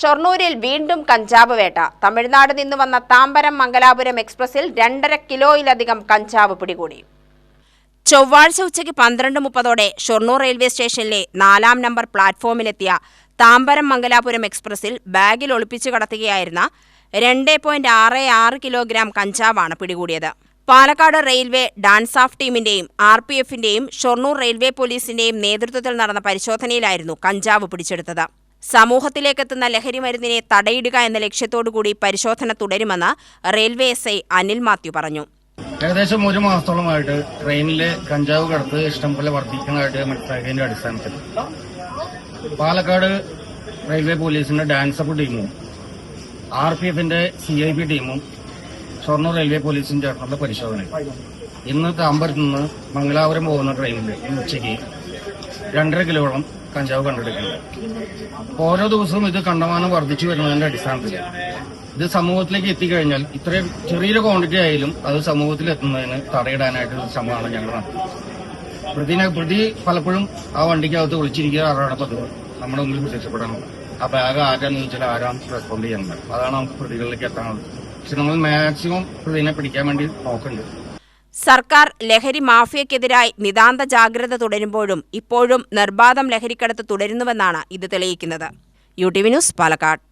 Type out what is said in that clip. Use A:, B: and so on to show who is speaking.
A: ഷൊർണൂരിൽ വീണ്ടും കഞ്ചാവ് വേട്ട. തമിഴ്നാട് നിന്ന് വന്ന താമ്പരം മംഗലാപുരം എക്സ്പ്രസിൽ രണ്ടര കിലോയിലധികം കഞ്ചാവ് പിടികൂടി. ചൊവ്വാഴ്ച ഉച്ചയ്ക്ക് പന്ത്രണ്ട് മുപ്പതോടെ ഷൊർണൂർ റെയിൽവേ സ്റ്റേഷനിലെ നാലാം നമ്പർ പ്ലാറ്റ്ഫോമിലെത്തിയ താമ്പരം മംഗലാപുരം എക്സ്പ്രസിൽ ബാഗിൽ ഒളിപ്പിച്ചു കടത്തുകയായിരുന്ന രണ്ട് പോയിന്റ് ആറ് ആറ് കിലോഗ്രാം കഞ്ചാവാണ് പിടികൂടിയത്. പാലക്കാട് റെയിൽവേ ഡാൻസ് ഓഫ് ടീമിന്റെയും ആർ പി എഫിന്റെയും ഷൊർണൂർ റെയിൽവേ പോലീസിന്റെയും നേതൃത്വത്തിൽ നടന്ന പരിശോധനയിലായിരുന്നു കഞ്ചാവ് പിടിച്ചെടുത്തത്. സമൂഹത്തിലേക്കെത്തുന്ന ലഹരി മരുന്നിനെ തടയിടുക എന്ന ലക്ഷ്യത്തോടുകൂടി പരിശോധന തുടരുമെന്ന് railway S I Anil Mathew പറഞ്ഞു.
B: ഏകദേശം ഒരു മാസത്തോളമായിട്ട് ട്രെയിനിലെ കഞ്ചാവ് കടത്ത് ഇഷ്ടംപോലെ വർദ്ധിക്കുന്നതായിട്ട് മനസ്സിലാക്കിയതിന്റെ അടിസ്ഥാനത്തിൽ. പാലക്കാട് റെയിൽവേ പോലീസിന്റെ ഡാൻസ് അപ്പ് ടീമും ആർ പി എഫിന്റെ സി ഐ പി ടീമും ഷൊർണൂർ റെയിൽവേ പോലീസും ചേർന്നുള്ള പരിശോധന ഇന്ന് താമ്പരത്ത് നിന്ന് മംഗലാപുരം പോകുന്ന ട്രെയിനിൽ ഇന്ന് ഉച്ചയ്ക്ക് രണ്ടര കിലോളം കഞ്ചാവ് കണ്ടെടുക്കുന്നത് ഓരോ ദിവസവും ഇത് കണ്ടമാനം വർദ്ധിച്ചു വരുന്നതിന്റെ അടിസ്ഥാനത്തിൽ ഇത് സമൂഹത്തിലേക്ക് എത്തിക്കഴിഞ്ഞാൽ ഇത്രയും ചെറിയൊരു ക്വാണ്ടിറ്റി ആയാലും അത് സമൂഹത്തിൽ എത്തുന്നതിന് തടയിടാനായിട്ടുള്ള ശ്രമമാണ് ഞങ്ങൾ നടത്തുന്നത്. പ്രതിനെ പ്രതി പലപ്പോഴും ആ വണ്ടിക്കകത്ത് ഒളിച്ചിരിക്കാറാണ് പതിവ്? നമ്മുടെ മുമ്പിൽ പ്രത്യക്ഷപ്പെടാനുള്ളത് ആ ബാഗ് ആരാന്ന് ചോദിച്ചാൽ ആരാം റെസ്പോണ്ട് ചെയ്യുന്നത്? അതാണ് പ്രതികളിലേക്ക് എത്താനുള്ളത്. പക്ഷെ നമ്മൾ മാക്സിമം പ്രതിനെ പിടിക്കാൻ വേണ്ടി നോക്കുന്നുണ്ട്
A: സർക്കാർ ലഹരി മാഫിയക്കെതിരായി നിതാന്ത ജാഗ്രത തുടരുമ്പോഴും ഇപ്പോഴും നിർബാധം ലഹരിക്കടത്ത് തുടരുന്നുവെന്നാണ് ഇത് തെളിയിക്കുന്നത്. U T V news Palakkad.